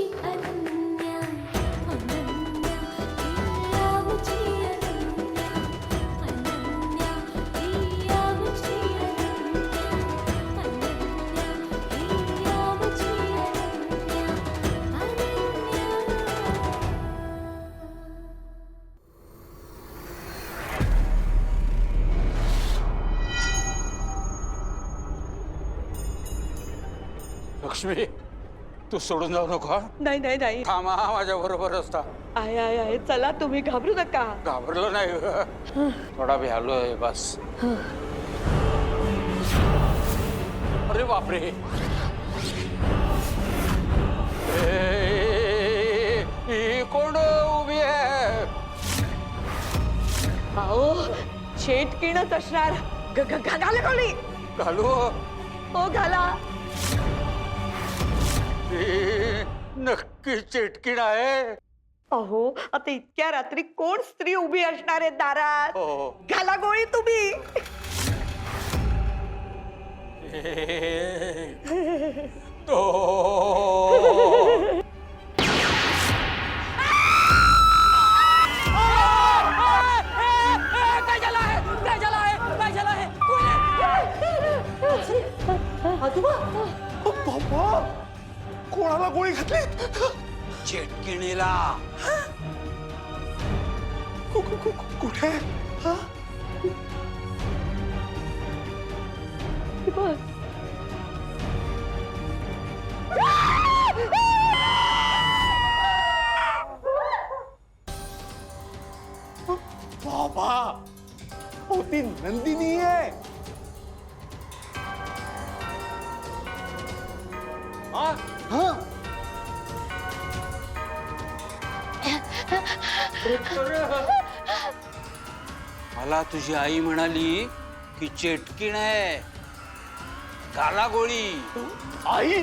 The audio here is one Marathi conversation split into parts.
आमची अनन्या तू सोडून जाऊ नको हा? नाही नाही नाही. थांबा माझ्या बरोबर असता. आहे आहे आहे. चला तुम्ही घाबरू नका. घाबरलो नाही. थोडा भ्यालोय बस. अरे बापरे. ए, ही कोण उभी आहे? अहो शेटकीणच असणार. ग- ग- घाला कोणी. घालू. हो घाला. ही नक्की चिटकीण आहे अहो आता इतक्या रात्री कोण स्त्री उभी असणार आहे दारात? घाला गोळी तुम्ही. तो. बाबा. कोणाला गोळी घातली चेटकिणीला कु- कु- कु- कुठे? हा? बाबा हो ती नंदिनी मला तुझी आई म्हणाली की चेटकीण आहे. घाला गोळी. आई?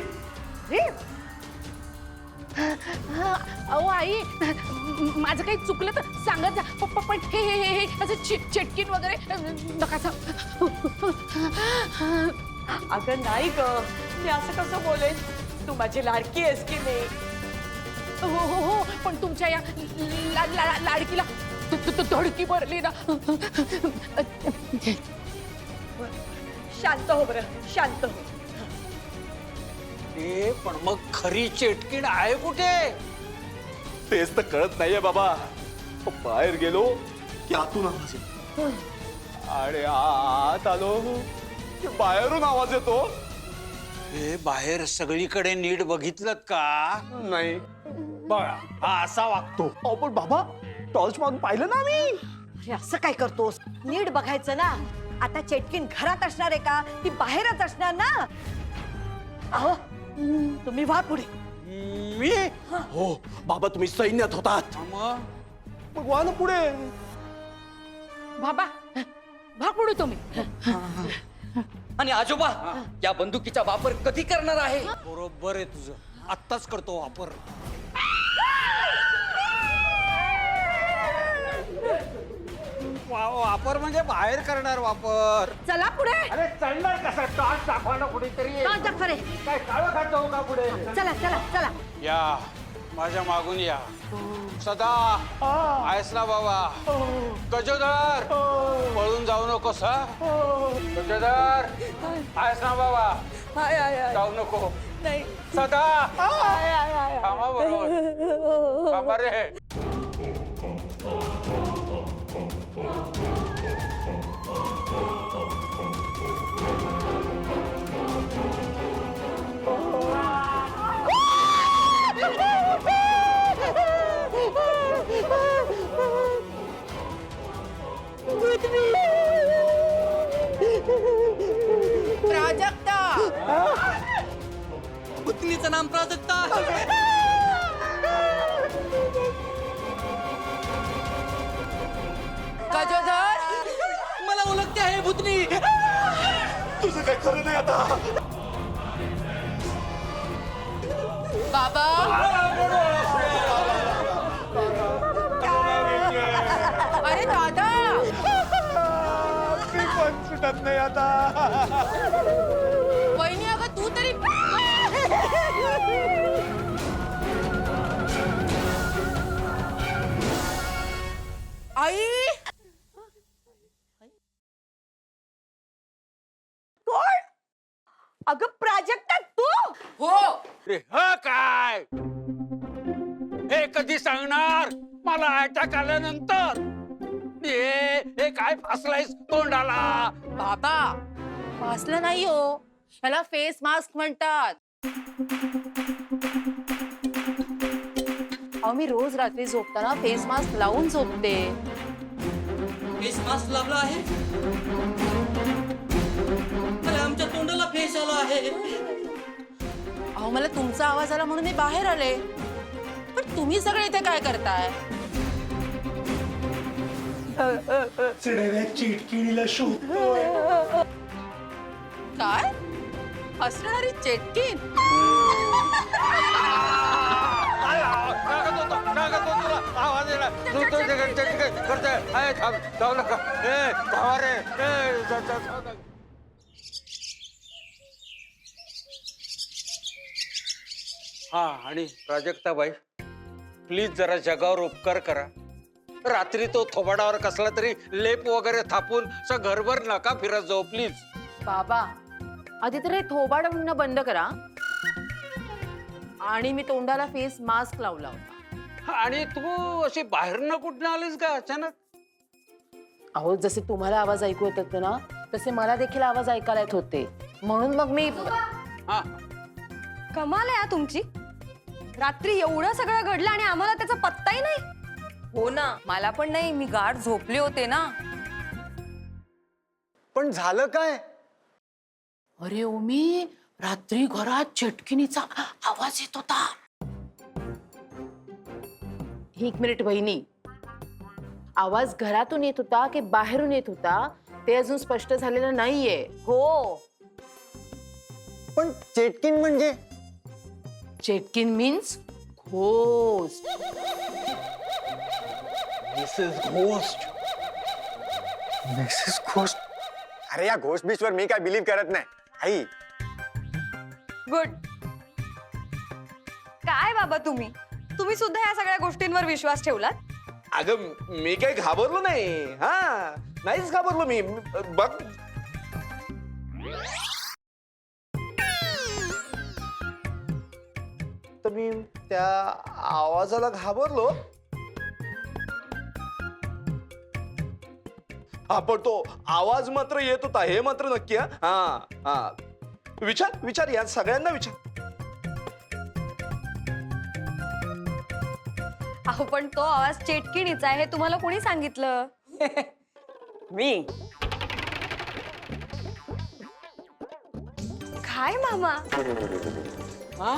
अहो आई माझं काही चुकलं तर सांगत जा. प- प- पण हे हे हे हे असं चि- चिटकीन वगैरे नका सांग अगं नाही ग मी असं कसं बोलेन? तू माझी लाडकी आहेस की नाही? हो हो हो पण तुमच्या या ला- ला- लाडकीला तु- तु- धडकी भरली ना शांत हो बरं शांत हो। ए पण मग खरी चेटकीण आहे कुठे? तेच तर कळत नाहीये बाबा. बाहेर गेलो की आतून आवाज़ येतो. आणि आत आलो की बाहेरून आवाज़ येतो. हे बाहेर सगळीकडे नीट बघितलं का? नाही. बघा हा असा वागतो. अहो पण बाबा टॉर्च मारून पाहिलं ना मी? अरे असं काय करतोस? नीट बघायचं ना. आता चेटकीन घरात असणार आहे का? ती बाहेरच असणार ना? अहो तुम्ही व्हा पुढे. मी? हो बाबा तुम्ही सैन्यात होतात. मग वा ना पुढे. बाबा भाग पुढे तुम्ही. आणि आजोबा या बंदुकीचा वापर कधी करणार आहे? बरोबर आहे तुझं. आत्ताच करतो वापर. वा- वापर म्हणजे बाहेर करणार वापर. चला पुढे. अरे चढणार कसा? टॉर्च दाखवा ना कुठेतरी. टॉर्च दाखवा रे. काय काळं खातो का पुढे? चला चला चला. या माझ्या मागून या. सदा आहेस ना बाबा. गजोदर पळून जाऊ नकोस हा? गजोदर आहेस ना बाबा? हाय हाय हाय. जाऊ नको. नाही. सदा हाय हाय हाय. थांबा बरोबर. थांबा रे. भूतनीचं नाम प्राजक्ता गजोधर मला ओळखते आहे भूतनी. तुझं काय खरं नाही आता. बाबा! अरे दादा! मी पण सुटत नाही आता. अटॅक आल्यानंतर हे हे काय फासलायस तोंडाला? बाबा वाचलं नाही हो. ह्याला फेस मास्क म्हणतात. अहो मी रोज रात्री झोपताना फेस मास्क लावून झोपते. फेस मास्क लावला आहे? अरे आमच्या तोंडाला फेस आला आहे. अहो मला तुमचा आवाज आला म्हणून मी बाहेर आले. पण तुम्ही सगळे इथे काय करताय? चिटकिणीला शोध काय हसणारी चेटकीन आवाज येणार तू तू करतोय. अय, थांब, जाऊ नका ए धावा रे ए, जा- जा- जाऊ नका. हा आणि प्राजक्ताबाई प्लीज जरा जगावर उपकार करा रात्री तो थोबाडावर कसला तरी लेप वगैरे थापून असं घरभर नका फिरत जाऊ प्लीज बाबा आधी तर हे थोबाड म्हणणं बंद करा. आणि मी तोंडाला फेस मास्क लावला होता. आणि तू अशी बाहेरनं कुठनं आलीस का अचानक? अहो जसे तुम्हाला आवाज ऐकू येत होते ना तसे मला देखील आवाज ऐकायला येत होते. म्हणून मग मी हा. कमाल आहे हा तुमची. रात्री एवढं सगळं घडलं आणि आम्हाला त्याचा पत्ताही नाही. हो ना. मला पण नाही मी गाढ झोपले होते ना. पण झालं काय? अरे ओमी रात्री घरात चटकिनीचा आवाज येत होता. एक मिनिट वहिनी आवाज घरातून येत होता की बाहेरून येत होता? ते अजून स्पष्ट झालेलं नाहीये. हो. पण चेटकिन म्हणजे? चेटकिन means ghost. Missus ghost. Missus ghost? अरे या घोस्ट बीचवर मी काय बिलीव्ह करत नाही. आई. गुड. काय बाबा तुम्ही? तुम्ही सुद्धा या सगळ्या गोष्टींवर विश्वास ठेवलात? अगं मी काही घाबरलो नाही. हा नाहीच घाबरलो मी. बघ. तर मी त्या आवाजाला घाबरलो. हा पण तो आवाज मात्र येत होता. हे मात्र नक्की हा. हा हा. विचार विचार या सगळ्यांना विचार. अहो पण तो आवाज चेटकिणीचा आहे हे तुम्हाला कोणी सांगितलं? मी. काय मामा? हा?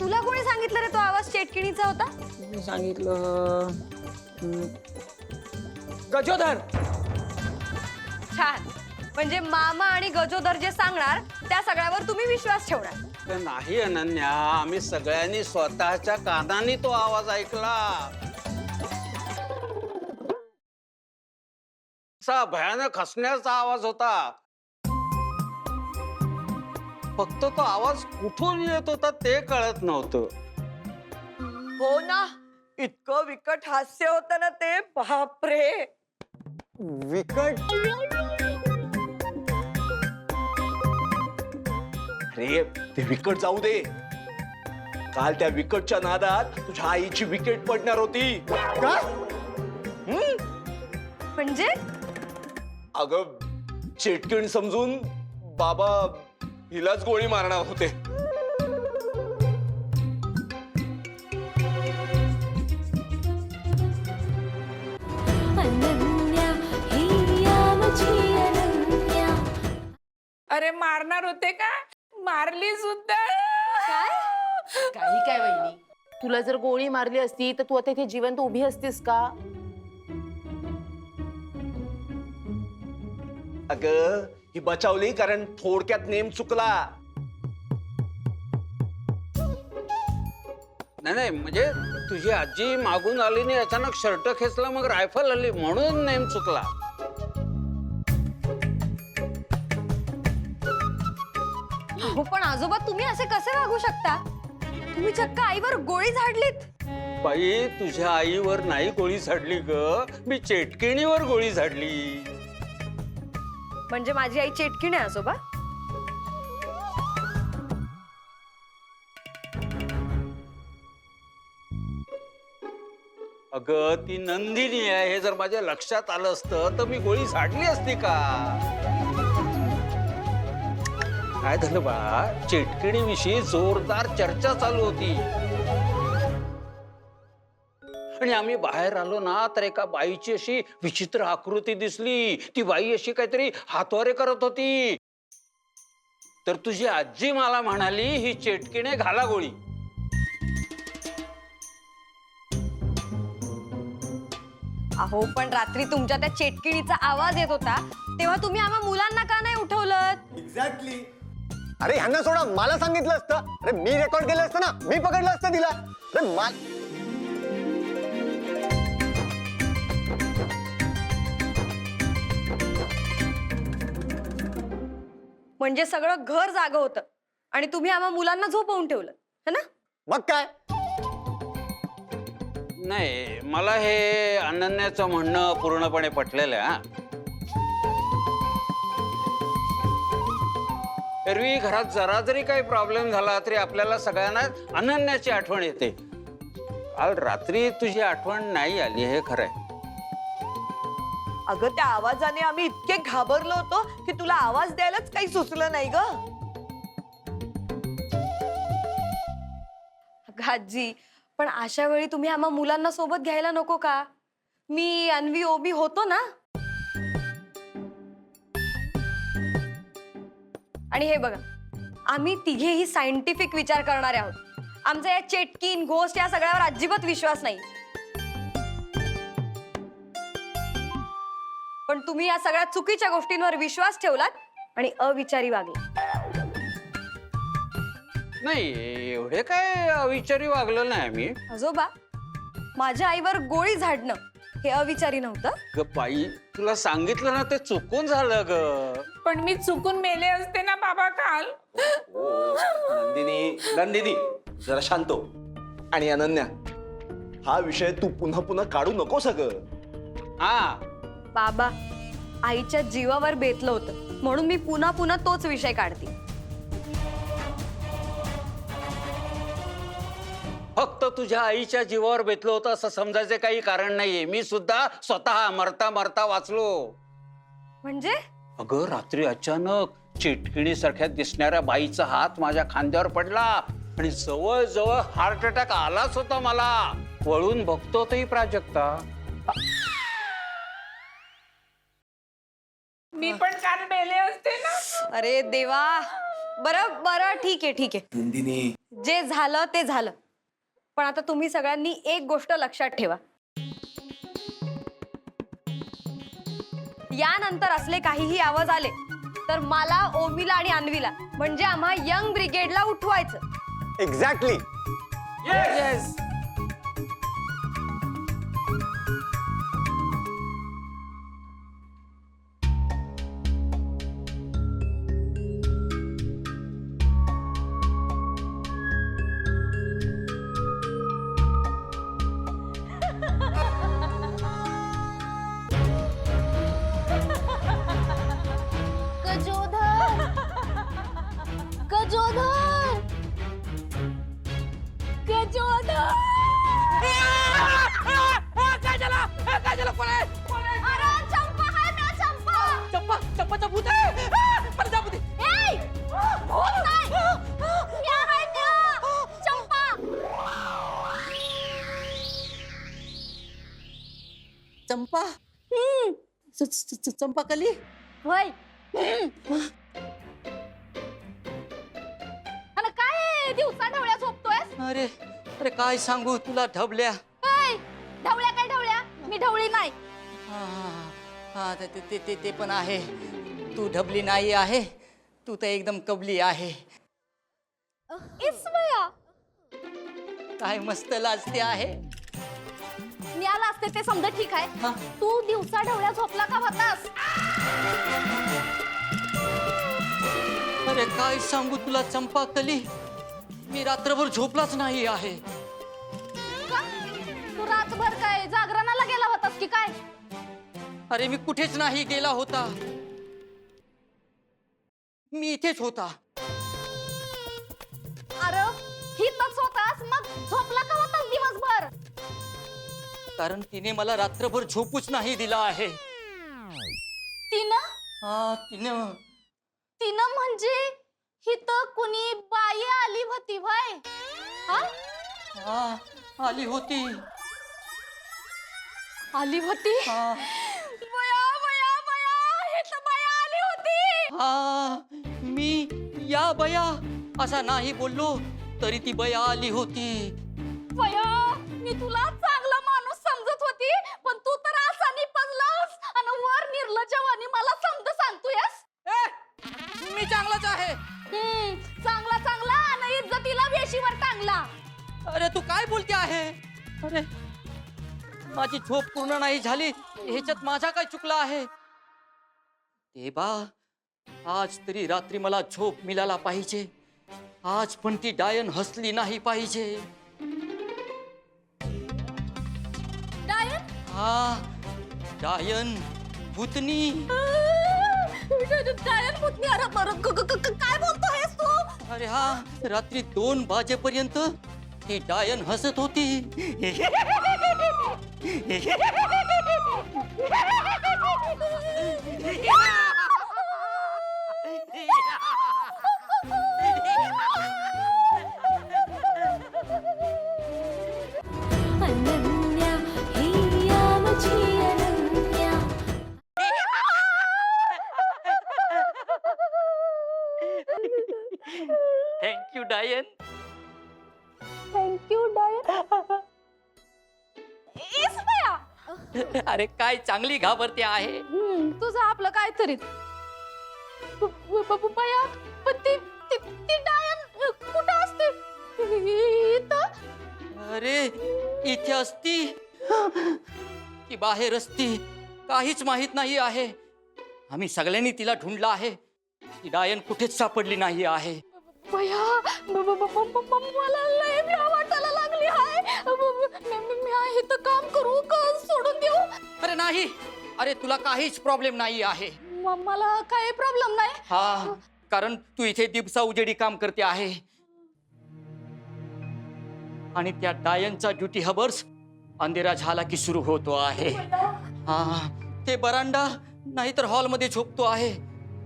तुला कोणी सांगितलं रे तो आवाज चेटकिणीचा होता? मी सांगितलं हम्म. गजोधर छान. म्हणजे मामा आणि गजोदर जे सांगणार त्या सगळ्यावर तुम्ही विश्वास ठेवणार. तर नाही अनन्या आम्ही सगळ्यांनी स्वतःच्या कानाने तो आवाज ऐकला. असा भयानक हसण्याचा आवाज होता. फक्त तो आवाज कुठून येत होता ते कळत नव्हतं. हो ना इतकं विकट हास्य होतं ना ते बापरे. विकट. अरे ते विकट जाऊ दे. काल त्या विकटच्या नादात तुझ्या आईची विकेट पडणार होती. का? म्हणजे? अगं चेटकिण समजून बाबा हिलाच गोळी मारणार होते. अरे मारणार होते का? मारली सुद्धा. काय? काही काय वहिनी? तुला जर गोळी मारली असती तर तू आता इथे जिवंत उभी असतीस का? अग ही बचावली कारण थोडक्यात नेम चुकला. नाही नाही म्हणजे तुझी आजी मागून आली नाही अचानक शर्ट खेचला मग रायफल आली म्हणून नेम चुकला. हो पण आजोबा तुम्ही असे कसे वागू शकता? तुम्ही चक्क आईवर गोळी झाडलीत. बाई तुझ्या आईवर नाही गोळी झाडली ग. मी चेटकिणीवर गोळी झाडली. म्हणजे माझी आई चेटकीण आहे आजोबा? अगं ती नंदिनी आहे हे जर माझ्या लक्षात आलं असतं तर मी गोळी झाडली असती का? काय झालं बा? चेटकिणीविषयी जोरदार चर्चा चालू होती. आणि आम्ही बाहेर आलो ना तर एका बाईची अशी विचित्र आकृती दिसली. ती बाई अशी काहीतरी हातवारे करत होती. तर तुझी आजी मला म्हणाली ही चेटकिणे घाला गोळी अहो पण रात्री तुमच्या त्या चेटकिणीचा आवाज येत होता तेव्हा तुम्ही आम्हा मुलांना का नाही उठवलं एक्झॅक्टली अरे ह्यांना सोडा. मला सांगितलं असतं. अरे मी रेकॉर्ड केलं असतं ना. मी पकडलं असतं तिला. अरे मा- म्हणजे सगळं घर जाग होतं. आणि तुम्ही आम्हा मुलांना झोपवून ठेवलं. है ना? मग काय? नाही मला हे अनन्याचं म्हणणं पूर्णपणे पटलेलं आहे हा. एरवी घरात जरा जरी काही प्रॉब्लेम झाला तरी आपल्याला सगळ्यांना अनन्याची आठवण येते. काल रात्री तुझी आठवण नाही आली हे खरंय. अगं त्या आवाजाने आम्ही इतके घाबरलो होतो की तुला आवाज द्यायलाच काही सुचलं नाही ग. अगं आजी पण अशा वेळी तुम्ही आम्हा मुलांना सोबत घ्यायला नको का? मी अन्वी ओबी होतो ना? आणि हे बघा आम्ही तिघेही सायंटिफिक विचार करणारे आहोत. आमचा या चेटकीन घोस्ट या सगळ्यावर अजिबात विश्वास नाही. पण तुम्ही या सगळ्या चुकीच्या गोष्टींवर विश्वास ठेवलात आणि अविचारी वागला. नाही एवढे काय अविचारी वागलं नाही मी आजोबा माझ्या आईवर गोळी झाडणं हे अविचारी नव्हतं. ग बाई तुला सांगितलं ना ते चुकून झालं ग. पण मी चुकून मेले असते ना बाबा काल. नंदिनी नंदिनी जरा शांत हो. आणि अनन्या हा विषय तू पुन्हा पुन्हा काढू नको सगळं. हा बाबा आईच्या जीवावर बेतलं होतं. म्हणून मी पुन्हा पुन्हा तोच विषय काढते. फक्त तुझ्या आईच्या जीवावर बेतलं होतं असं समजायचं काही कारण नाहीये. मी सुद्धा स्वतः मरता मरता वाचलो. म्हणजे? अगं रात्री अचानक चिटकिणी सारख्या दिसणाऱ्या बाईचा हात माझ्या खांद्यावर पडला आणि जवळ जवळ हार्ट अटॅक आलाच होता मला. वळून बघतो तरी प्राजक्ता. मी पण काल मेले असते ना. अरे देवा. बरं बरं ठीक आहे ठीक आहे. नंदिनी. जे झालं ते झालं. पण आता तुम्ही सगळ्यांनी एक गोष्ट लक्षात ठेवा. यानंतर असले काहीही आवाज आले तर मला ओमीला आणि अन्वीला म्हणजे आम्हा यंग ब्रिगेडला उठवायचं. एक्झॅक्टली गजोधर चंपा. च- च- च- चंपाकली वय आणि काय दिवसा ढवळ्या झोपतोयस? अरे अरे काय सांगू तुला ढबल्या ऐ, ढवळ्या काय ढवळ्या? मी ढवळी नाही. हा, हा ते- ते- ते ते ते पण आहे. तू ढबली नाही आहे. तू तर एकदम कबली आहे. काय मस्त लाजते आहे. मी आला असते ते समजा ठीक आहे. हा. तू दिवसा ढवळ्या झोपला का होतास अरे काय सांगू तुला चंपा कली मी रात्रभर झोपलाच नाही आहे. का? तू रातभर काय जागरणाला गेला होतास की काय? अरे मी कुठेच नाही गेला होता. मी इथेच होता. अरे हितच होतास? मग झोपला का होतास? दिवसभर कारण तिने मला रात्रभर झोपूच नाही दिला आहे. तिनं? हा तिने तिनं म्हणजे? हित कुणी बाई आली होती हा? हा आली होती. आली होती? हा. बया बया बया हित बाई आली होती. हा मी या बया असा नाही बोललो तरी ती बया आली होती. बया मी तुला माणूस समजत होती पण तू तर असा निपजलास आणि वर निर्लजवानी मला समज सांगतोयस मी चांगलाच आहे. हम्म, चांगला चांगला. आणि इज्जतीला वेशीवर टांगला अरे तू काय बोलते आहे? अरे माझी झोप पूर्ण नाही झाली. ह्याच्यात माझा काय चुकला आहे? बा आज तरी रात्री मला झोप मिळाला पाहिजे. आज पण ती डायन हसली नाही पाहिजे. डायन? हा डायन भूतनी. डायन पुतणी अरे बरं क- क- क- काय बोलतोयस तू अरे हा रात्री दोन वाजेपर्यंत ती डायन हसत होती. अरे काय चांगली घाबरते आहे. हम्म, तुझं आपलं काय तरी ब- ब- ब- बया पण ती ती ती डायन अ, कुठं असते? इथं? अरे इथे असती. की बाहेर असती. काहीच माहीत नाही आहे. आम्ही सगळ्यांनी तिला ढूंढला आहे. ती डायन कुठेच सापडली नाही आहे. बया मला लय भ्या वाटायला मी- आहे तर काम करू का? सोडून देऊ? अरे नाही. अरे तुला काहीच प्रॉब्लेम नाही आहे. म- मला काही प्रॉब्लेम नाही. हा कारण तू इथे दिवसा उजेडी काम करते आहे. आणि त्या डायनचा ड्युटी हबर्स अंधेरा झाला की सुरू होतो आहे. हा ते बरांडा नाहीतर हॉलमध्ये झोपतो आहे.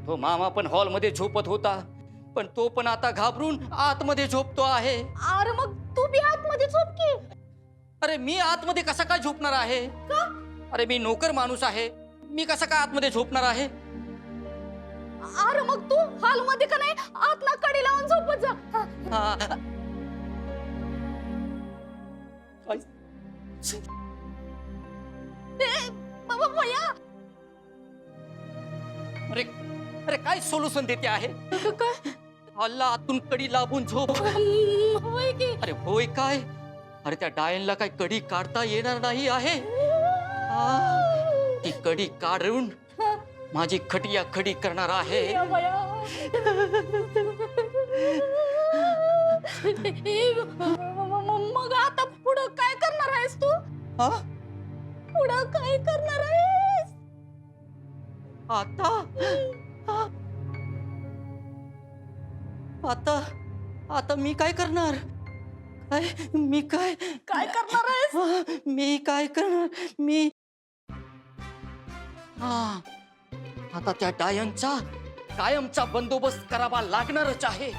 तो मामा पण हॉलमध्ये झोपत होता पण तो पण आता घाबरून आतमध्ये झोपतो आहे. अरे मग बी आतमध्ये झोप की अरे मी आतमध्ये कसा काय झोपणार आहे? अरे मी नोकर माणूस आहे. मी कसा काय आतमध्ये झोपणार आहे? अरे मग तू हॉलमध्ये का नाही? आतला कडी लावून झोपत जा. हा. हा. काय? ए, ब- ब- बया अरे अरे काय सोल्युशन देते आहे? क- काय हल्ला आतून कडी लावून झोप. होय की अरे होय काय? अरे त्या डायनला काय कडी काढता येणार नाही आहे? हा, ती कडी काढून माझी खटिया खडी करणार आहे. मग आता पुढं काय करणार आहेस तू? हा? पुढं काय करणार आहेस? आता? हा? आता आता मी काय करणार? काय मी काय? काय करणार आहेस? हा, मी काय करणार? मी हा आता त्या डायनचा कायमचा बंदोबस्त करावा लागणारच आहे.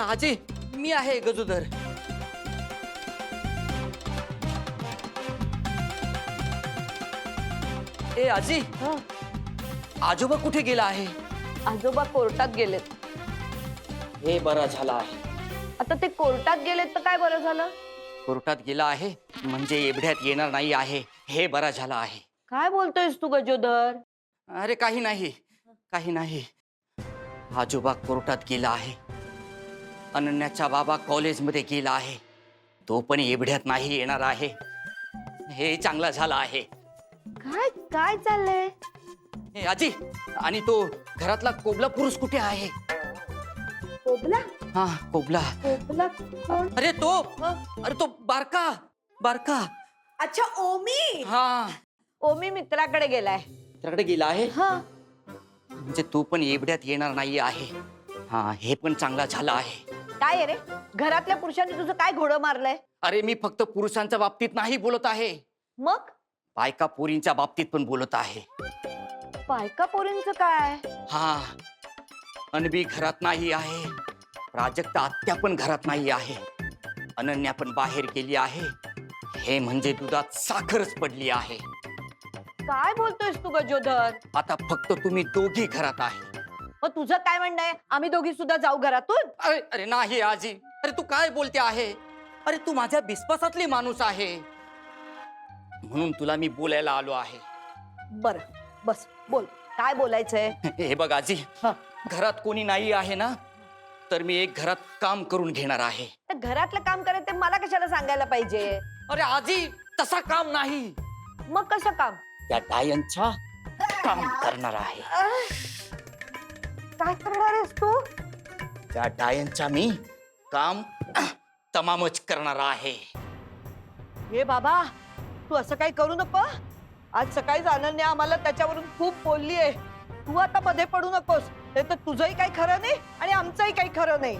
आजी मी आहे गजूधर. ए आजी आजोबा कुठे गेला आहे? आजोबा कोर्टात गेलेत. हे बरा झाला आहे. आता ते कोर्टात गेलेत तर काय बरं झालं? कोर्टात गेला आहे म्हणजे एवढ्यात येणार नाही आहे हे बरा झाला आहे. काय बोलतोयस तू गजोदर अरे काही नाही काही नाही. आजोबा कोर्टात गेला आहे. अनन्याचा बाबा कॉलेजमध्ये गेला आहे. तो पण एवढ्यात नाही येणार आहे. हे चांगला झाला आहे. काय काय चाललंय? आजी आणि तो घरातला कोबला पुरुष कुठे आहे? कोबला? हा कोबला. कोबला कोण? अरे तो अरे तो बारका बारका. अच्छा ओमी. हा. ओमी मित्राकडे गेलाय. त्याकडे गेला आहे? हा. म्हणजे तो पण एवढ्यात येणार नाही आहे. हा हे पण चांगला झाला आहे. काय आहे रे? घरातल्या पुरुषांनी तुझं काय घोडं मारलंय? अरे मी फक्त पुरुषांच्या बाबतीत नाही बोलत आहे. मग? बायका पोरींच्या बाबतीत पण बोलत आहे. बायका पोरींचं काय? हा. अनबी घरात नाही आहे. प्राजक्ता आत्या पण घरात नाही आहे. अनन्या पण बाहेर गेली आहे. हे म्हणजे दुधात साखरच पडली आहे. काय बोलतोयस तू गजोधर आता फक्त तुम्ही दोघी घरात आहे. मग तुझं काय म्हणणं आहे? आम्ही दोघी सुद्धा जाऊ घरातून? अरे अरे नाही आजी. अरे तू काय बोलते आहे? अरे तू माझ्या विश्वासातली माणूस आहे. म्हणून तुला मी बोलायला आलो आहे. बर बस बोल. काय बोलायचंय? हे बघ आजी हा. घरात कोणी नाही आहे ना तर मी एक घरात काम करून घेणार आहे. तर घरातलं काम करायचं ते मला कशाला सांगायला पाहिजे? अरे आजी तसा काम नाही. मग कसं काम? त्या डायनचा काम करणार आहे. काय करणार आहेस तू? त्या डायनचा मी काम तमामच करणार आहे. हे बाबा तू असं काही करू नको. आज सकाळीच अनन्या आम्हाला त्याच्यावरून खूप बोलली आहे. तू आता मध्ये पडू नकोस. नाही तर तुझंही काही खरं नाही आणि आमचंही काही खरं नाही.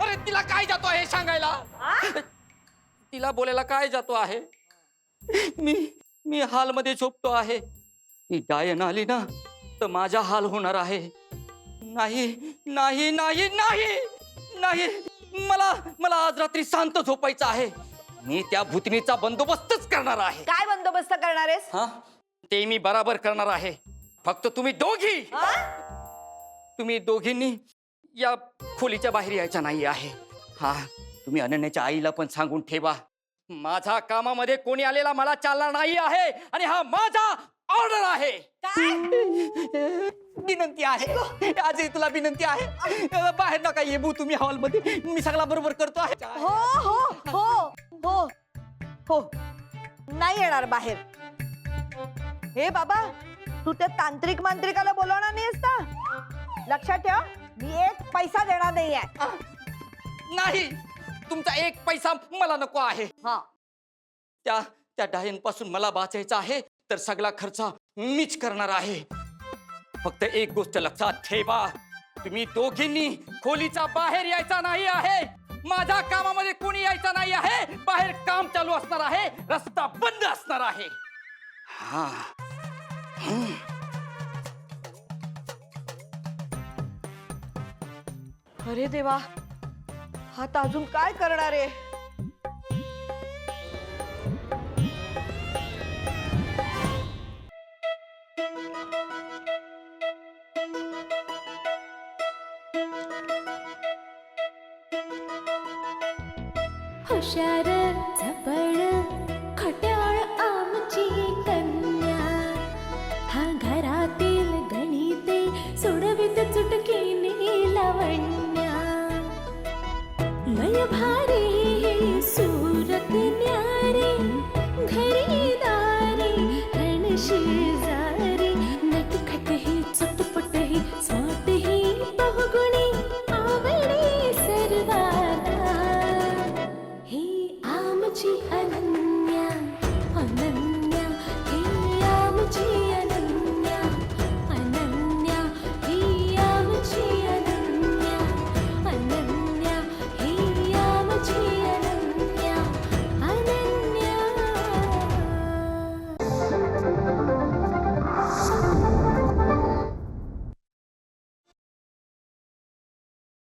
अरे तिला काय जातो आहे सांगायला? तिला बोलायला काय जातो आहे? मी मी हालमध्ये झोपतो आहे. ती डायन आली ना तर माझा हाल होणार आहे. नाही नाही नाही नाही नाही. मला मला आज रात्री शांत झोपायचं आहे. मी त्या भूतनीचा बंदोबस्तच करणार आहे. काय बंदोबस्त करणार आहेस? हा? ते मी बराबर करणार आहे. फक्त तुम्ही दोघी. तुम्ही दोघींनी या खोलीच्या बाहेर यायचं नाही आहे. हा तुम्ही अनन्याच्या आईला पण सांगून ठेवा. माझा कामामध्ये कोणी आलेला मला चालणार नाही आहे. आणि हा माझा ऑर्डर आहे. विनंती आहे. आजही तुला विनंती आहे. बाहेर नका येऊ तुम्ही हॉलमध्ये. मी सगळा बरोबर करतो आहे. हो हो हो हो. हो. नाही येणार बाहेर. हे बाबा तू त्या तांत्रिक मांत्रिकाला बोलवणार नाहीस ना? लक्षात ठेव मी एक पैसा देणार नाहीये. नाही. तुमचा एक पैसा मला नको आहे. हा. त्या त्या डायनपासून मला वाचायचं आहे. तर सगळा खर्च मीच करणार आहे. फक्त एक गोष्ट लक्षात ठेवा. तुम्ही दोघींनी खोलीचा बाहेर यायचा नाही आहे. माझ्या कामामध्ये कोणी यायचा नाही आहे. बाहेर काम चालू असणार आहे. रस्ता बंद असणार आहे. हा. अरे देवा आता अजून काय करणार आहे?